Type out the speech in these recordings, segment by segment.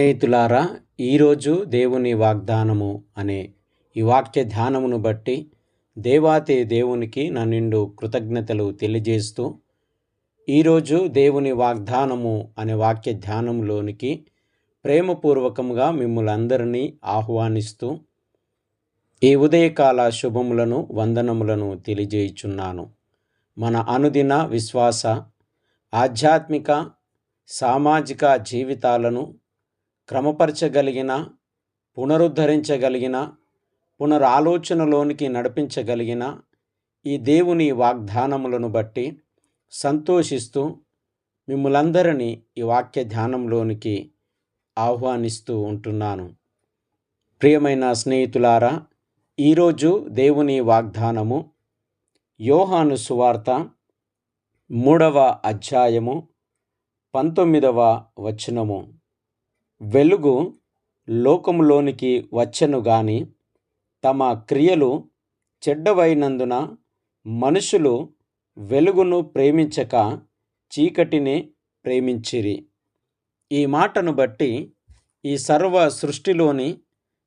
స్నేహితులారా ఈరోజు దేవుని వాగ్దానము అనే ఈ వాక్య ధ్యానమును బట్టి దేవాతే దేవునికి నా నిండు కృతజ్ఞతలు తెలియజేస్తూ ఈరోజు దేవుని వాగ్దానము అనే వాక్య ధ్యానంలోనికి ప్రేమపూర్వకంగా మిమ్మల్ని ఆహ్వానిస్తూ ఈ ఉదయకాల శుభములను వందనములను తెలియజేయుచున్నాను. మన అనుదిన విశ్వాస ఆధ్యాత్మిక సామాజిక జీవితాలను క్రమపరచగలిగిన పునరుద్ధరించగలిగిన పునరాలోచనలోనికి నడిపించగలిగిన ఈ దేవుని వాగ్దానములను బట్టి సంతోషిస్తూ మిమ్మలందరినీ ఈ వాక్య ధ్యానంలోనికి ఆహ్వానిస్తూ ఉంటున్నాను. ప్రియమైన స్నేహితులారా ఈరోజు దేవుని వాగ్దానము యోహాను సువార్త మూడవ అధ్యాయము పంతొమ్మిదవ వచనము. వెలుగు లోకములోనికి వచ్చెను గాని తమ క్రియలు చెడ్డవైనందున మనుషులు వెలుగును ప్రేమించక చీకటిని ప్రేమించిరి. ఈ మాటను బట్టి ఈ సర్వ సృష్టిలోని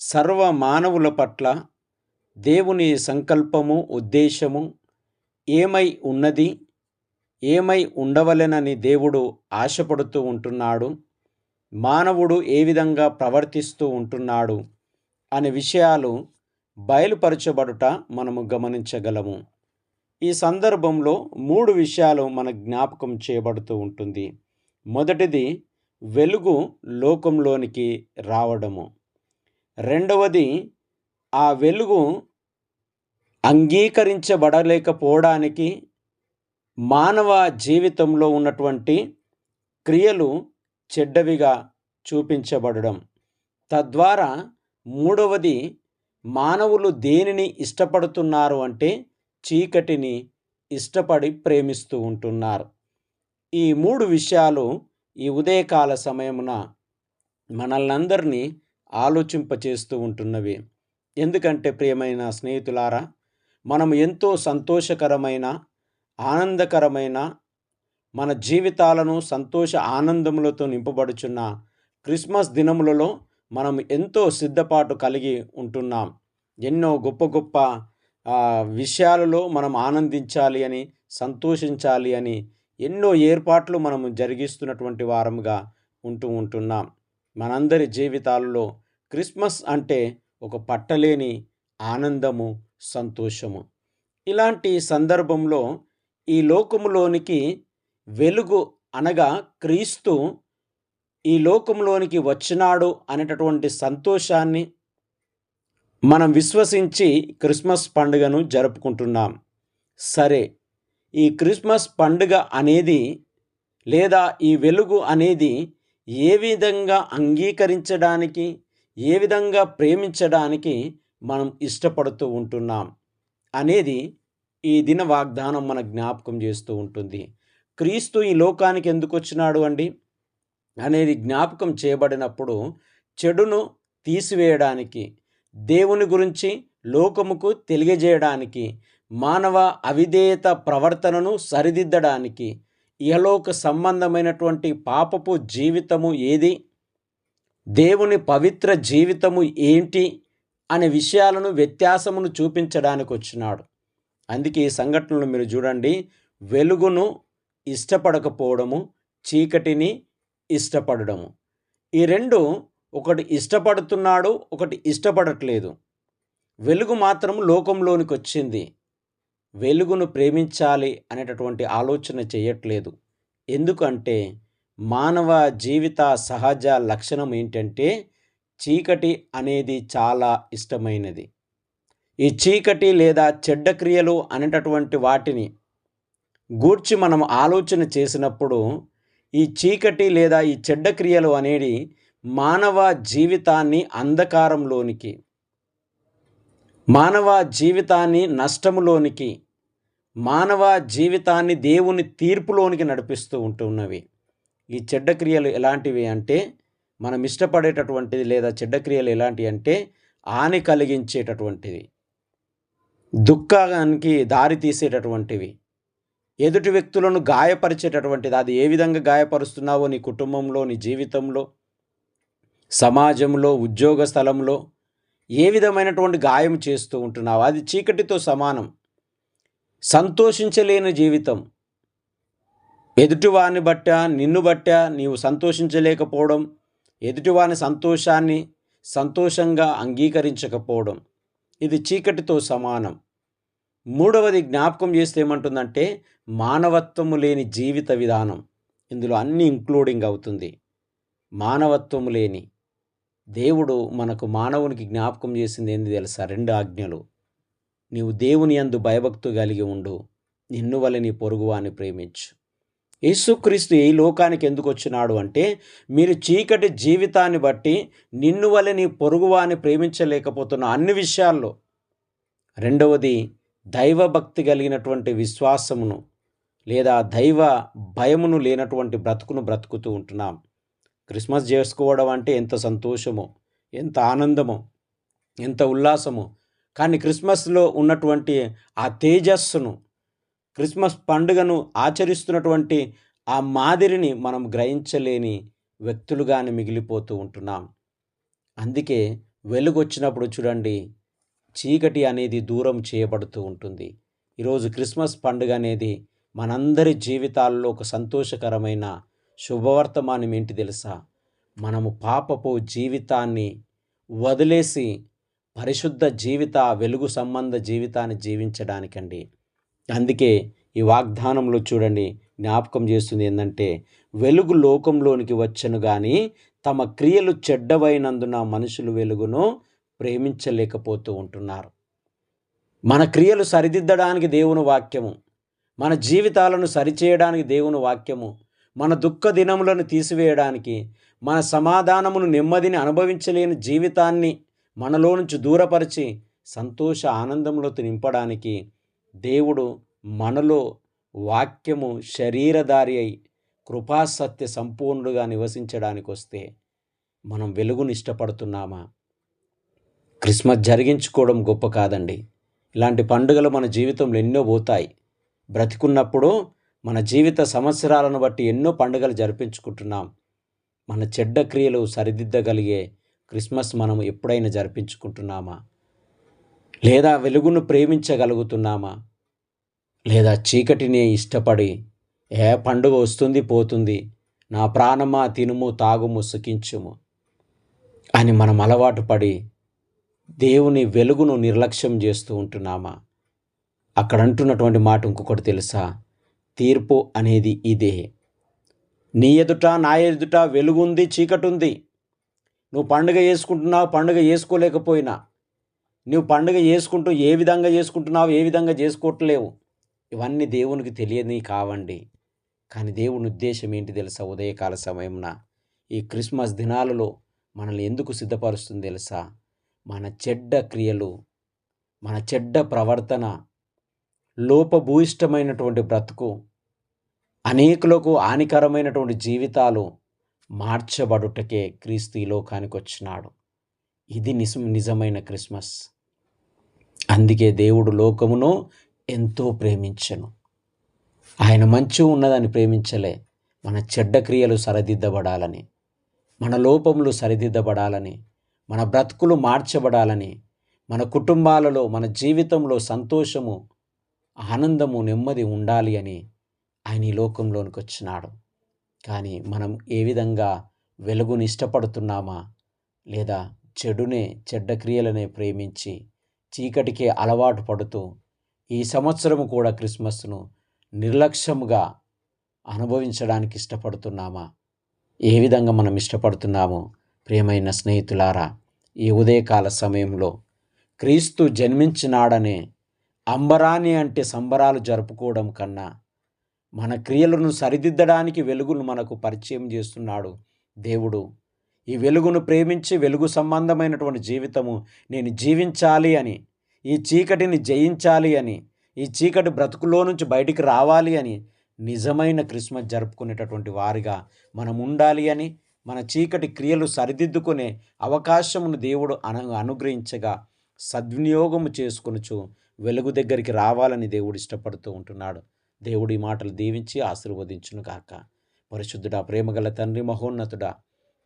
సర్వ మానవుల పట్ల దేవుని సంకల్పము ఉద్దేశము ఏమై ఉన్నది? ఏమై ఉండవలెనని దేవుడు ఆశపడుతూ ఉంటున్నాడు. మానవుడు ఏ విధంగా ప్రవర్తిస్తూ ఉంటున్నాడు అనే విషయాలు బయలుపరచబడుట మనము గమనించగలము. ఈ సందర్భంలో మూడు విషయాలు మన జ్ఞాపకం చేయబడుతూ ఉంటుంది. మొదటిది వెలుగు లోకంలోనికి రావడము. రెండవది ఆ వెలుగు అంగీకరించబడలేకపోవడానికి మానవ జీవితంలో ఉన్నటువంటి క్రియలు చెడ్డవిగా చూపించబడడం. తద్వారా మూడవది మానవులు దేనిని ఇష్టపడుతున్నారు అంటే చీకటిని ఇష్టపడి ప్రేమిస్తూ ఉంటున్నారు. ఈ మూడు విషయాలు ఈ ఉదయకాల సమయమున మనల్నందరినీ ఆలోచింపచేస్తూ ఉంటున్నవి. ఎందుకంటే ప్రియమైన స్నేహితులారా మనం ఎంతో సంతోషకరమైన ఆనందకరమైన మన జీవితాలను సంతోష ఆనందములతో నింపబడుచున్న క్రిస్మస్ దినములలో మనం ఎంతో సిద్ధపాటు కలిగి ఉంటున్నాం. ఎన్నో గొప్ప గొప్ప విషయాలలో మనం ఆనందించాలి అని సంతోషించాలి అని ఎన్నో ఏర్పాట్లు మనం జరిగిస్తున్నటువంటి వారముగా ఉంటూ ఉంటున్నాం. మనందరి జీవితాలలో క్రిస్మస్ అంటే ఒక పట్టలేని ఆనందము సంతోషము. ఇలాంటి సందర్భంలో ఈ లోకములోనికి వెలుగు అనగా క్రీస్తు ఈ లోకంలోనికి వచ్చినాడు అనేటటువంటి సంతోషాన్ని మనం విశ్వసించి క్రిస్మస్ పండుగను జరుపుకుంటున్నాం. సరే ఈ క్రిస్మస్ పండుగ అనేది లేదా ఈ వెలుగు అనేది ఏ విధంగా అంగీకరించడానికి ఏ విధంగా ప్రేమించడానికి మనం ఇష్టపడుతూ ఉంటున్నాం అనేది ఈ దిన వాగ్దానం మన జ్ఞాపకం చేస్తూ ఉంటుంది. క్రీస్తు ఈ లోకానికి ఎందుకు వచ్చినాడు అండి? అనేది జ్ఞాపకం చేయబడినప్పుడు చెడును తీసివేయడానికి దేవుని గురించి లోకముకు తెలియజేయడానికి మానవ అవిధేయత ప్రవర్తనను సరిదిద్దడానికి ఇహలోక సంబంధమైనటువంటి పాపపు జీవితము ఏది? దేవుని పవిత్ర జీవితము ఏంటి? అనే విషయాలను వ్యత్యాసమును చూపించడానికి వచ్చినాడు. అందుకే ఈ సంఘటనలు మీరు చూడండి. వెలుగును ఇష్టపడకపోవడము చీకటిని ఇష్టపడడము. ఈ రెండు ఒకటి ఇష్టపడుతున్నాడు ఒకటి ఇష్టపడట్లేదు. వెలుగు మాత్రం లోకంలోనికి వచ్చింది. వెలుగును ప్రేమించాలి అనేటటువంటి ఆలోచన చేయట్లేదు. ఎందుకంటే మానవ జీవిత సహజ లక్షణం ఏంటంటే చీకటి అనేది చాలా ఇష్టమైనది. ఈ చీకటి లేదా చెడ్డ క్రియలు అనేటటువంటి వాటిని గూర్చి మనం ఆలోచన చేసినప్పుడు ఈ చీకటి లేదా ఈ చెడ్డ క్రియలు అనేది మానవ జీవితాన్ని అంధకారంలోనికి మానవ జీవితాన్ని నష్టములోనికి మానవ జీవితాన్ని దేవుని తీర్పులోనికి నడిపిస్తూ ఉంటున్నవి ఈ చెడ్డ క్రియలు ఎలాంటివి అంటే మనం ఇష్టపడేటటువంటిది లేదా చెడ్డ క్రియలు ఎలాంటివి అంటే హాని కలిగించేటటువంటివి దుఃఖానికి దారి తీసేటటువంటివి. ఎదుటి వ్యక్తులను గాయపరిచేటటువంటిది. అది ఏ విధంగా గాయపరుస్తున్నావో నీ కుటుంబంలో నీ జీవితంలో సమాజంలో ఉద్యోగ స్థలంలో ఏ విధమైనటువంటి గాయం చేస్తూ ఉంటున్నావు? అది చీకటితో సమానం. సంతోషించలేని జీవితం. ఎదుటివాని బట్ట నిన్ను బట్ట నీవు సంతోషించలేకపోవడం ఎదుటివాని సంతోషాన్ని సంతోషంగా అంగీకరించకపోవడం. ఇది చీకటితో సమానం. మూడవది జ్ఞాపకం చేస్తే ఏమంటుందంటే మానవత్వము లేని జీవిత విధానం. ఇందులో అన్ని ఇంక్లూడింగ్ అవుతుంది. మానవత్వము లేని. దేవుడు మనకు మానవునికి జ్ఞాపకం చేసింది ఏంది తెలుసా? రెండు ఆజ్ఞలు. నీవు దేవుని అందు భయభక్తు కలిగి ఉండు. నిన్ను వల్ల నీ పొరుగువాని ప్రేమించు. యేసుక్రీస్తు ఈ లోకానికి ఎందుకు వచ్చినాడు అంటే మీరు చీకటి జీవితాన్ని బట్టి నిన్ను వల్ల నీ పొరుగువాని ప్రేమించలేకపోతున్న అన్ని విషయాల్లో. రెండవది దైవభక్తి కలిగినటువంటి విశ్వాసమును లేదా దైవ భయమును లేనటువంటి బ్రతుకును బ్రతుకుతూ ఉంటున్నాం. క్రిస్మస్ చేసుకోవడం అంటే ఎంత సంతోషమో ఎంత ఆనందమో ఎంత ఉల్లాసమో. కానీ క్రిస్మస్లో ఉన్నటువంటి ఆ తేజస్సును క్రిస్మస్ పండుగను ఆచరిస్తున్నటువంటి ఆ మాదిరిని మనం గ్రహించలేని వ్యక్తులుగానే మిగిలిపోతూ ఉంటున్నాం. అందుకే వెలుగొచ్చినప్పుడు చూడండి చీకటి అనేది దూరం చేయబడుతూ ఉంటుంది. ఈరోజు క్రిస్మస్ పండుగ అనేది మనందరి జీవితాల్లో ఒక సంతోషకరమైన శుభవర్తమానం ఏంటి తెలుసా? మనము పాపపు జీవితాన్ని వదిలేసి పరిశుద్ధ జీవిత వెలుగు సంబంధ జీవితాన్ని జీవించడానికండి. అందుకే ఈ వాగ్దానంలో చూడండి జ్ఞాపకం చేస్తుంది ఏంటంటే వెలుగు లోకంలోనికి వచ్చను కానీ తమ క్రియలు చెడ్డవైనందున మనుషులు వెలుగును ప్రేమించలేకపోతూ ఉంటున్నారు. మన క్రియలు సరిదిద్దడానికి దేవుని వాక్యము మన జీవితాలను సరిచేయడానికి దేవుని వాక్యము మన దుఃఖ దినములను తీసివేయడానికి మన సమాధానమును నెమ్మదిని అనుభవించలేని జీవితాన్ని మనలో నుంచి దూరపరిచి సంతోష ఆనందంలోకి నింపడానికి దేవుడు మనలో వాక్యము శరీరధారి అయి కృపాసత్య సంపూర్ణుడుగా నివసించడానికి వస్తే మనం వెలుగుని ఇష్టపడుతున్నామా క్రిస్మస్ జరిగించుకోవడం గొప్ప కాదండి. ఇలాంటి పండుగలు మన జీవితంలో ఎన్నో పోతాయి. బ్రతికున్నప్పుడు మన జీవిత సంవత్సరాలను బట్టి ఎన్నో పండుగలు జరిపించుకుంటున్నాం. మన చెడ్డ క్రియలు సరిదిద్దగలిగే క్రిస్మస్ మనం ఎప్పుడైనా జరిపించుకుంటున్నామా? లేదా వెలుగును ప్రేమించగలుగుతున్నామా? లేదా చీకటిని ఇష్టపడి ఏ పండుగ వస్తుంది పోతుంది నా ప్రాణమా తినుము తాగుము సుఖించుము అని మనం అలవాటు పడి దేవుని వెలుగును నిర్లక్ష్యం చేస్తూ ఉంటున్నామా? అక్కడ అంటున్నటువంటి మాట ఇంకొకటి తెలుసా? తీర్పు అనేది ఇదే. నీ ఎదుట నా ఎదుట వెలుగుంది చీకటి ఉంది నువ్వు పండుగ చేసుకుంటున్నావు పండుగ చేసుకోలేకపోయినా. నువ్వు పండుగ చేసుకుంటూ ఏ విధంగా చేసుకుంటున్నావు ఏ విధంగా చేసుకోవట్లేవు. ఇవన్నీ దేవునికి తెలియని కావండి. కానీ దేవుని ఉద్దేశం ఏంటి తెలుసా? ఉదయకాల సమయంన ఈ క్రిస్మస్ దినాలలో మనల్ని ఎందుకు సిద్ధపరుస్తుంది తెలుసా? మన చెడ్డ క్రియలు మన చెడ్డ ప్రవర్తన లోపభూయిష్టమైనటువంటి బ్రతుకు అనేకులకు హానికరమైనటువంటి జీవితాలు మార్చబడుటకే క్రీస్తు ఈ లోకానికి వచ్చినాడు. ఇది నిజం నిజమైన క్రిస్మస్. అందుకే దేవుడు లోకమును ఎంతో ప్రేమించను. ఆయన మంచి ఉన్నదని ప్రేమించలే. మన చెడ్డ క్రియలు సరిదిద్దబడాలని మన లోపములు సరిదిద్దబడాలని మన బ్రతుకులు మార్చబడాలని మన కుటుంబాలలో మన జీవితంలో సంతోషము ఆనందము నెమ్మది ఉండాలి అని ఆయన ఈ లోకంలోనికి వచ్చినాడు. కానీ మనం ఏ విధంగా వెలుగుని ఇష్టపడుతున్నామా? లేదా చెడునే చెడ్డ క్రియలనే ప్రేమించి చీకటికే అలవాటు పడుతూ ఈ సంవత్సరం కూడా క్రిస్మస్ను నిర్లక్ష్యముగా అనుభవించడానికి ఇష్టపడుతున్నామా? ఏ విధంగా మనం ఇష్టపడుతున్నామో ప్రియమైన స్నేహితులారా ఈ ఉదయకాల సమయంలో క్రీస్తు జన్మించినాడనే అంబరాని అంటే సంబరాలు జరుపుకోవడం కన్నా మన క్రియలను సరిదిద్దడానికి వెలుగును మనకు పరిచయం చేస్తున్నాడు దేవుడు. ఈ వెలుగును ప్రేమించి వెలుగు సంబంధమైనటువంటి జీవితము నేను జీవించాలి అని ఈ చీకటిని జయించాలి అని ఈ చీకటి బ్రతుకులో నుంచి బయటికి రావాలి అని నిజమైన క్రిస్మస్ జరుపుకునేటటువంటి వారిగా మనం ఉండాలి అని మన చీకటి క్రియలు సరిదిద్దుకునే అవకాశమును దేవుడు అను అనుగ్రహించగా సద్వినియోగము చేసుకొనుచు వెలుగు దగ్గరికి రావాలని దేవుడు ఇష్టపడుతూ ఉంటున్నాడు. దేవుడి మాటలు దీవించి ఆశీర్వదించును గాక. పరిశుద్ధుడా ప్రేమగల తండ్రి మహోన్నతుడా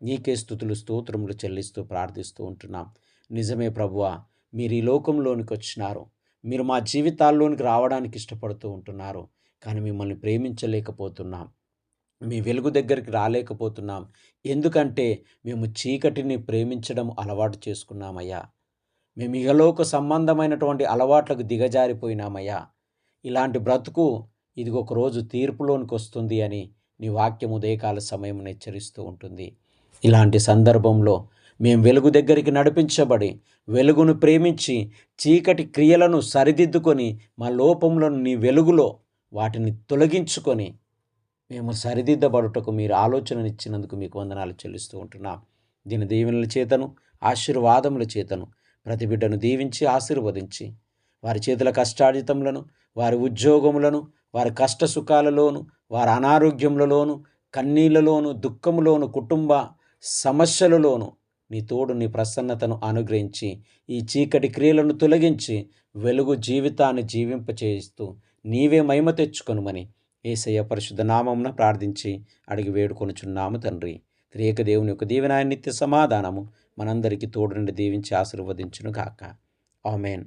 నీకే స్థుతులు స్తోత్రములు చెల్లిస్తూ ప్రార్థిస్తూ ఉంటున్నాం. నిజమే ప్రభువా మీరు ఈ లోకంలోనికి వచ్చినారు. మీరు మా జీవితాల్లోనికి రావడానికి ఇష్టపడుతూ ఉంటున్నారు. కానీ మిమ్మల్ని ప్రేమించలేకపోతున్నాం. మీ వెలుగు దగ్గరికి రాలేకపోతున్నాం. ఎందుకంటే మేము చీకటిని ప్రేమించడం అలవాటు చేసుకున్నామయ్యా. మేము ఇహలోక సంబంధమైనటువంటి అలవాట్లకు దిగజారిపోయినామయ్యా. ఇలాంటి బ్రతుకు ఇది ఒక రోజు తీర్పులోనికి వస్తుంది అని నీ వాక్యం ఉదయకాల సమయం హెచ్చరిస్తూ ఉంటుంది. ఇలాంటి సందర్భంలో మేము వెలుగు దగ్గరికి నడిపించబడి వెలుగును ప్రేమించి చీకటి క్రియలను సరిదిద్దుకొని మా లోపములను నీ వెలుగులో వాటిని తొలగించుకొని మేము సరిదిద్దబడుటకు మీరు ఆలోచననిచ్చినందుకు మీకు వందనాలు చెల్లిస్తూ ఉంటున్నాం. దీని దీవెనల చేతను ఆశీర్వాదముల చేతను ప్రతి బిడ్డను దీవించి ఆశీర్వదించి వారి చేతుల కష్టార్జితములను వారి ఉద్యోగములను వారి కష్ట సుఖాలలోను వారి అనారోగ్యములలోను కన్నీళ్ళలోను దుఃఖములోను కుటుంబ సమస్యలలోను నీ తోడు నీ ప్రసన్నతను అనుగ్రహించి ఈ చీకటి క్రియలను తొలగించి వెలుగు జీవితాన్ని జీవింపచేయిస్తూ నీవే మహిమ తెచ్చుకొనుమని ఏసయ్య పరిశుద్ధ నామమున ప్రార్థించి అడిగి వేడుకొనుచున్నాము తండ్రి. త్రియక దేవుని యొక్క దీవెనాయ నిత్య సమాధానము మనందరికీ తోడు నుండి దీవించి ఆశీర్వదించును కాక ఆమెన్.